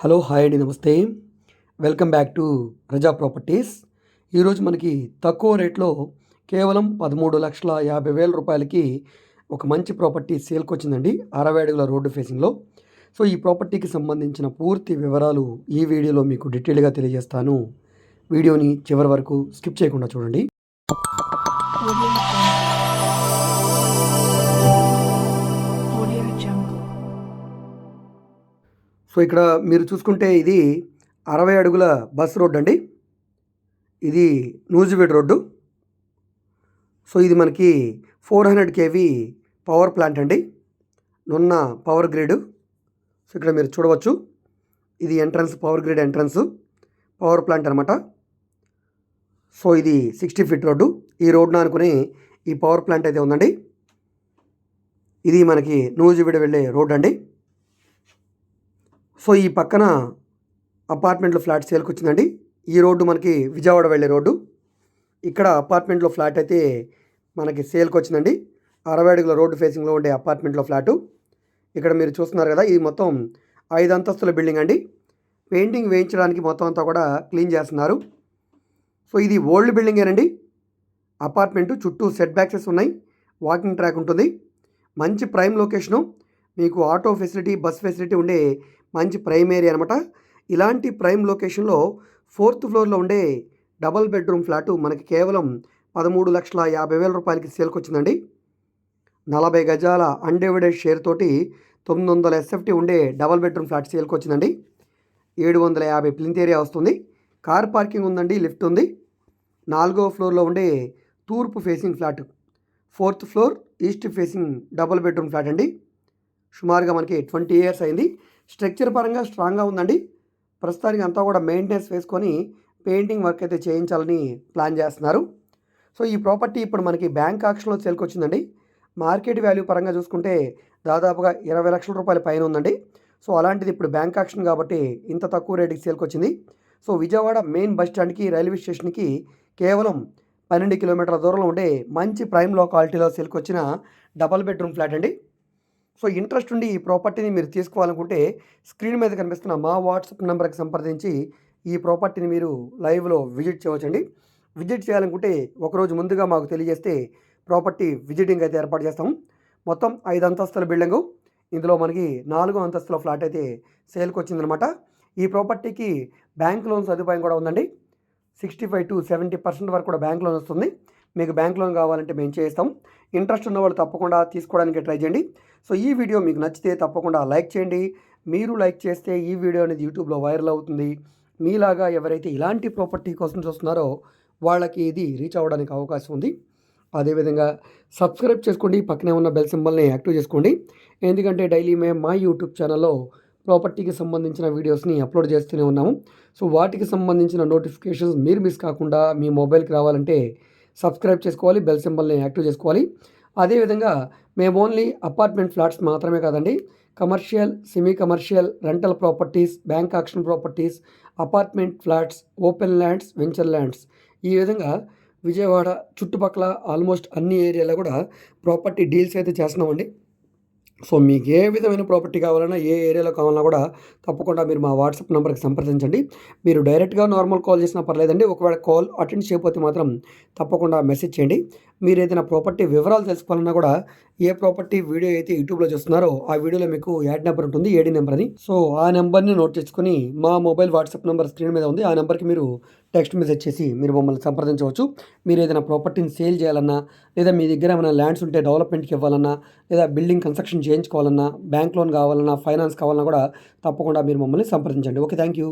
Hello hi అండి నమస్తే. Welcome back to Raza properties. ఈరోజు మనకి తక్కువ రేట్లో కేవలం పదమూడు లక్షల యాభై వేల రూపాయలకి ఒక మంచి ప్రాపర్టీ సేల్కి వచ్చిందండి అరవై అడుగుల రోడ్డు ఫేసింగ్లో. సో ఈ ప్రాపర్టీకి సంబంధించిన పూర్తి వివరాలు ఈ వీడియోలో మీకు డీటెయిల్గా తెలియజేస్తాను. వీడియోని చివరి వరకు స్కిప్ చేయకుండా చూడండి. సో ఇక్కడ మీరు చూసుకుంటే ఇది అరవై అడుగుల బస్ రోడ్ అండి. ఇది నూజివీడ్ రోడ్డు. సో ఇది మనకి four hundred KV power plant అండి. Nunna power grid. సో ఇక్కడ మీరు చూడవచ్చు. ఇది entrance power grid entrance power plant అనమాట సో ఇది సిక్స్టీ ఫీట్ రోడ్డు. ఈ రోడ్డున అనుకుని ఈ పవర్ ప్లాంట్ అయితే ఉందండి. ఇది మనకి నూజివీడు వెళ్ళే రోడ్ అండి. సో ఈ పక్కన అపార్ట్మెంట్లో ఫ్లాట్ సేల్కి వచ్చిందండి. ఈ రోడ్డు మనకి విజయవాడ వెళ్ళే రోడ్డు. ఇక్కడ అపార్ట్మెంట్లో ఫ్లాట్ అయితే మనకి సేల్కి వచ్చిందండి. అరవై అడుగుల రోడ్డు ఫేసింగ్లో ఉండే అపార్ట్మెంట్లో ఫ్లాటు. ఇక్కడ మీరు చూస్తున్నారు కదా ఇది మొత్తం ఐదు అంతస్తుల బిల్డింగ్ అండి. పెయింటింగ్ వేయించడానికి మొత్తం అంతా కూడా క్లీన్ చేస్తున్నారు. సో ఇది ఓల్డ్ బిల్డింగేనండి అపార్ట్మెంట్ చుట్టూ సెట్ బ్యాక్సెస్ ఉన్నాయి. వాకింగ్ ట్రాక్ ఉంటుంది. మంచి ప్రైమ్ లొకేషను. మీకు ఆటో ఫెసిలిటీ బస్ ఫెసిలిటీ ఉండే మంచి ప్రైమ్ ఏరియా అనమాట ఇలాంటి ప్రైమ్ లొకేషన్లో ఫోర్త్ ఫ్లోర్లో ఉండే డబల్ బెడ్రూమ్ ఫ్లాటు మనకి కేవలం పదమూడు లక్షల యాభై వేల రూపాయలకి సేల్కి వచ్చిందండి నలభై గజాల అన్డివైడెడ్ షేర్ తోటి తొమ్మిది వందల ఎస్ఎఫ్టీ ఉండే డబల్ బెడ్రూమ్ ఫ్లాట్ సేల్కి వచ్చిందండి ఏడు వందల యాభై ప్లింత్ ఏరియా వస్తుంది. కార్ పార్కింగ్ ఉందండి లిఫ్ట్ ఉంది. నాలుగో ఫ్లోర్లో ఉండే తూర్పు facing flat. Fourth floor east facing double bedroom flat అండి. సుమారుగా మనకి ట్వంటీ ఇయర్స్ అయింది. స్ట్రక్చర్ పరంగా స్ట్రాంగ్గా ఉందండి. ప్రస్తుతానికి అంతా కూడా మెయింటెనెన్స్ వేసుకొని పెయింటింగ్ వర్క్ అయితే చేయించాలని ప్లాన్ చేస్తున్నారు. సో ఈ ప్రాపర్టీ ఇప్పుడు మనకి బ్యాంక్ ఆక్షన్లో చేరుకొచ్చిందండి మార్కెట్ వాల్యూ పరంగా చూసుకుంటే దాదాపుగా ఇరవై లక్షల రూపాయల పైన ఉందండి. సో అలాంటిది ఇప్పుడు బ్యాంక్ ఆక్షన్ కాబట్టి ఇంత తక్కువ రేటుకి సేల్కొచ్చింది. సో విజయవాడ మెయిన్ బస్ స్టాండ్కి రైల్వే స్టేషన్కి కేవలం పన్నెండు కిలోమీటర్ల దూరంలో ఉండే మంచి ప్రైమ్లో క్వాలిటీలో సేల్కి డబల్ బెడ్రూమ్ ఫ్లాట్ అండి. సో ఇంట్రెస్ట్ ఉండి ఈ ప్రాపర్టీని మీరు తీసుకోవాలనుకుంటే స్క్రీన్ మీద కనిపిస్తున్న మా వాట్సాప్ నెంబర్కి సంప్రదించి ఈ ప్రాపర్టీని మీరు లైవ్లో విజిట్ చేయవచ్చండి. విజిట్ చేయాలనుకుంటే ఒకరోజు ముందుగా మాకు తెలియజేస్తే ప్రాపర్టీ విజిటింగ్ అయితే ఏర్పాటు చేస్తాం. మొత్తం ఐదు అంతస్తుల బిల్డింగు. ఇందులో మనకి నాలుగో అంతస్తుల ఫ్లాట్ అయితే సేల్కి వచ్చిందనమాట. ఈ ప్రాపర్టీకి బ్యాంక్ లోన్ సదుపాయం కూడా ఉందండి. Sixty five to seventy percent వరకు కూడా బ్యాంక్ లోన్ వస్తుంది. మీకు బ్యాంక్ లోన్ కావాలంటే మేము చేస్తాం. ఇంట్రెస్ట్ ఉన్న వాళ్ళు తప్పకుండా తీసుకోవడానికి ట్రై చేయండి. సో ఈ వీడియో మీకు నచ్చితే తప్పకుండా లైక్ చేయండి. మీరు లైక్ చేస్తే ఈ వీడియో అనేది యూట్యూబ్లో వైరల్ అవుతుంది. మీలాగా ఎవరైతే ఇలాంటి ప్రాపర్టీ కోసం చూస్తున్నారో వాళ్ళకి ఇది రీచ్ అవ్వడానికి అవకాశం ఉంది. అదేవిధంగా సబ్స్క్రైబ్ చేసుకోండి. పక్కనే ఉన్న బెల్ సింబల్ని యాక్టివ్ చేసుకోండి. ఎందుకంటే డైలీ మేము మా యూట్యూబ్ ఛానల్లో ప్రాపర్టీకి సంబంధించిన వీడియోస్ని అప్లోడ్ చేస్తూనే ఉన్నాము. సో వాటికి సంబంధించిన నోటిఫికేషన్స్ మీరు మిస్ కాకుండా మీ మొబైల్కి రావాలంటే సబ్స్క్రైబ్ చేసుకోవాలి బెల్ సింబల్ని యాక్టివ్ చేసుకోవాలి. అదేవిధంగా మేము ఓన్లీ అపార్ట్మెంట్ ఫ్లాట్స్ మాత్రమే కాదండి commercial semi commercial rental properties bank auction properties apartment flats open lands venture lands. ఈ విధంగా విజయవాడ చుట్టుపక్కల ఆల్మోస్ట్ అన్ని ఏరియాలో కూడా ప్రాపర్టీ డీల్స్ అయితే చేస్తున్నామండి. సో మీకు ఏ విధమైన ప్రాపర్టీ కావాలన్నా ఏ ఏరియాలో కావాలన్నా కూడా తప్పకుండా మీరు మా వాట్సాప్ నెంబర్కి సంప్రదించండి. మీరు డైరెక్ట్గా నార్మల్ కాల్ చేసినా పర్లేదండి. ఒకవేళ కాల్ అటెండ్ చేయకపోతే మాత్రం తప్పకుండా మెసేజ్ చేయండి. మీరు ఏదైనా ప్రాపర్టీ వివరాలు తెలుసుకోవాలన్నా కూడా ఏ ప్రాపర్టీ వీడియో అయితే యూట్యూబ్లో చూస్తున్నారో ఆ వీడియోలో మీకు యాడ్ నెంబర్ ఉంటుంది ఏడి నెంబర్ అని. సో ఆ నెంబర్ని నోట్ చేసుకుని మా మొబైల్ వాట్సాప్ నెంబర్ స్క్రీన్ మీద ఉంది. ఆ నెంబర్కి మీరు టెక్స్ట్ మెసేజ్ చేసి మీరు మమ్మల్ని సంప్రదించవచ్చు. మీరు ఏదైనా ప్రాపర్టీని సేల్ చేయాలన్నా లేదా మీ దగ్గర ఏమైనా ల్యాండ్స్ ఉంటే డెవలప్మెంట్కి ఇవ్వాలన్నా లేదా బిల్డింగ్ కన్స్ట్రక్షన్ చేయించుకోవాలన్నా బ్యాంక్ లోన్ కావాలన్నా ఫైనాన్స్ కావాలన్నా కూడా తప్పకుండా మీరు మమ్మల్ని సంప్రదించండి. Okay thank you